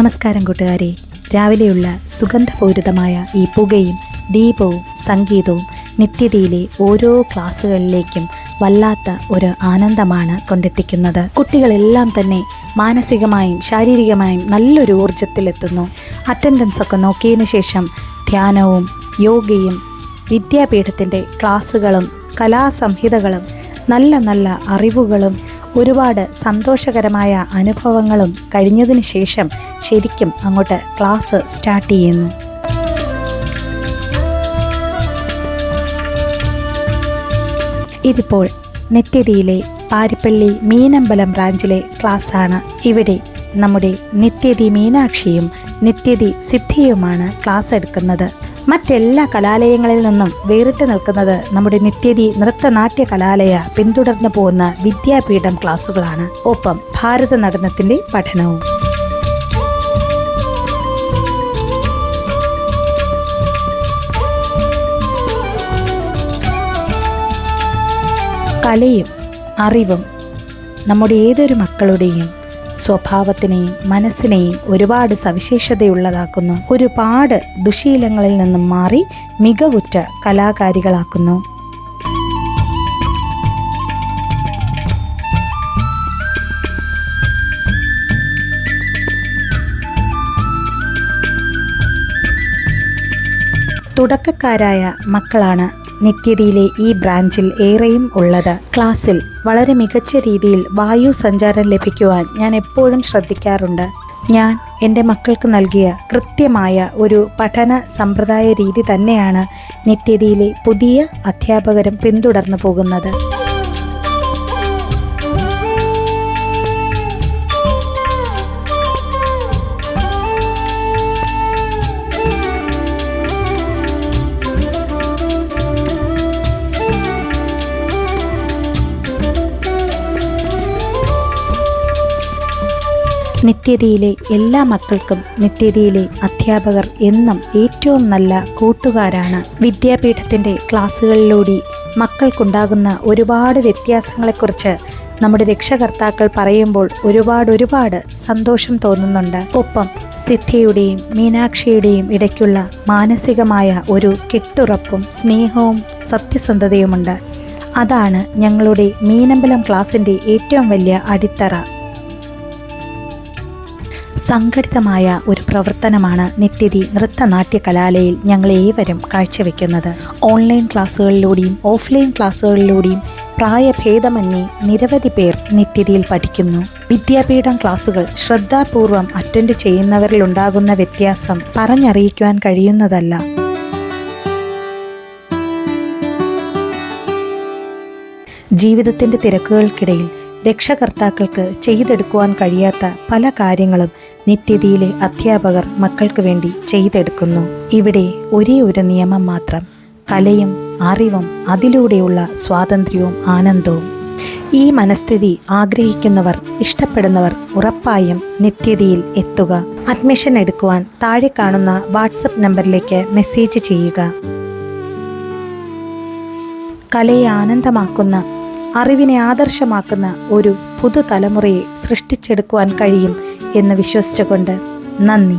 നമസ്കാരം കൂട്ടുകാരെ. രാവിലെയുള്ള സുഗന്ധപൂരിതമായ ഈ പുകയും ദീപവും സംഗീതവും നിത്യതയിലെ ഓരോ ക്ലാസ്സുകളിലേക്കും വല്ലാത്ത ഒരു ആനന്ദമാണ് കൊണ്ടെത്തിക്കുന്നത്. കുട്ടികളെല്ലാം തന്നെ മാനസികമായും ശാരീരികമായും നല്ലൊരു ഊർജത്തിലെത്തുന്നു അറ്റൻഡൻസ് ഒക്കെ നോക്കിയതിന് ശേഷം ധ്യാനവും യോഗയും വിദ്യാപീഠത്തിന്റെ ക്ലാസ്സുകളും കലാസംഹിതകളും നല്ല നല്ല അറിവുകളും ഒരുപാട് സന്തോഷകരമായ അനുഭവങ്ങളും കഴിഞ്ഞതിന് ശേഷം ശരിക്കും അങ്ങോട്ട് ക്ലാസ് സ്റ്റാർട്ട് ചെയ്യുന്നു. ഇതിപ്പോൾ നിത്യതയിലെ പാരിപ്പള്ളി മീനമ്പലം ബ്രാഞ്ചിലെ ക്ലാസ്സാണ്. ഇവിടെ നമ്മുടെ നിത്യതി മീനാക്ഷിയും നിത്യതി സിദ്ധിയുമാണ് ക്ലാസ് എടുക്കുന്നത്. മറ്റെല്ലാ കലാലയങ്ങളിൽ നിന്നും വേറിട്ട് നിൽക്കുന്നത് നമ്മുടെ നിത്യതി നൃത്തനാട്യ കലാലയ പിന്തുടർന്നു പോകുന്ന വിദ്യാപീഠം ക്ലാസ്സുകളാണ് ഒപ്പം ഭാരത നടനത്തിന്റെ പഠനവും. കലയും അറിവും നമ്മുടെ ഏതൊരു മക്കളുടെയും സ്വഭാവത്തിനെയും മനസ്സിനെയും ഒരുപാട് സവിശേഷതയുള്ളതാക്കുന്നു. ഒരുപാട് ദുശീലങ്ങളിൽ നിന്നും മാറി മികവുറ്റ കലാകാരികളാക്കുന്നു. തുടക്കക്കാരായ മക്കളാണ് നിത്യതയിലെ ഈ ബ്രാഞ്ചിൽ ഏറെയും ഉള്ളത്. ക്ലാസ്സിൽ വളരെ മികച്ച രീതിയിൽ വായു സഞ്ചാരം ലഭിക്കുവാൻ ഞാൻ എപ്പോഴും ശ്രദ്ധിക്കാറുണ്ട്. ഞാൻ എന്റെ മക്കൾക്ക് നൽകിയ കൃത്യമായ ഒരു പഠന സമ്പ്രദായ രീതി തന്നെയാണ് നിത്യതിയിലെ പുതിയ അധ്യാപകരും പിന്തുടർന്നു പോകുന്നത്. നിത്യതയിലെ എല്ലാ മക്കൾക്കും നിത്യതയിലെ അധ്യാപകർ എന്നും ഏറ്റവും നല്ല കൂട്ടുകാരാണ്. വിദ്യാപീഠത്തിന്റെ ക്ലാസ്സുകളിലൂടെ മക്കൾക്കുണ്ടാകുന്ന ഒരുപാട് വ്യത്യാസങ്ങളെക്കുറിച്ച് നമ്മുടെ രക്ഷകർത്താക്കൾ പറയുമ്പോൾ ഒരുപാട് ഒരുപാട് സന്തോഷം തോന്നുന്നുണ്ട്. ഒപ്പം സിദ്ധിയുടെയും മീനാക്ഷിയുടെയും ഇടയ്ക്കുള്ള മാനസികമായ ഒരു കെട്ടുറപ്പും സ്നേഹവും സത്യസന്ധതയുമുണ്ട്. അതാണ് ഞങ്ങളുടെ മീനമ്പലം ക്ലാസിന്റെ ഏറ്റവും വലിയ അടിത്തറ. സംഘടിതമായ ഒരു പ്രവർത്തനമാണ് നിത്യതി നൃത്തനാട്യ കലാലയിൽ ഞങ്ങൾ ഏവരും കാഴ്ചവെക്കുന്നത്. ഓൺലൈൻ ക്ലാസ്സുകളിലൂടെയും ഓഫ്ലൈൻ ക്ലാസ്സുകളിലൂടെയും പ്രായഭേദമന്യേ നിരവധി പേർ നിത്യതിയിൽ പഠിക്കുന്നു. വിദ്യാപീഠം ക്ലാസ്സുകൾ ശ്രദ്ധാപൂർവം അറ്റൻഡ് ചെയ്യുന്നവരിലുണ്ടാകുന്ന വ്യത്യാസം പറഞ്ഞറിയിക്കുവാൻ കഴിയുന്നതല്ല. ജീവിതത്തിന്റെ തിരക്കുകൾക്കിടയിൽ രക്ഷകർത്താക്കൾക്ക് ചെയ്തെടുക്കുവാൻ കഴിയാത്ത പല കാര്യങ്ങളും നിത്യതയിലെ അധ്യാപകർ മക്കൾക്ക് വേണ്ടി ചെയ്തെടുക്കുന്നു. ഇവിടെ ഒരേ ഒരു നിയമം മാത്രം. കലയും അറിവും അതിലൂടെയുള്ള സ്വാതന്ത്ര്യവും ആനന്ദവും. ഈ മനസ്ഥിതി ആഗ്രഹിക്കുന്നവർ ഇഷ്ടപ്പെടുന്നവർ ഉറപ്പായും നിത്യതയിൽ എത്തുക. അഡ്മിഷൻ എടുക്കുവാൻ താഴെ കാണുന്ന വാട്സപ്പ് നമ്പറിലേക്ക് മെസ്സേജ് ചെയ്യുക. കലയെ ആനന്ദമാക്കുന്ന അറിവിനെ ആദർശമാക്കുന്ന ഒരു പുതുതലമുറയെ സൃഷ്ടിച്ചെടുക്കുവാൻ കഴിയും എന്ന് വിശ്വസിച്ചുകൊണ്ട് നന്ദി.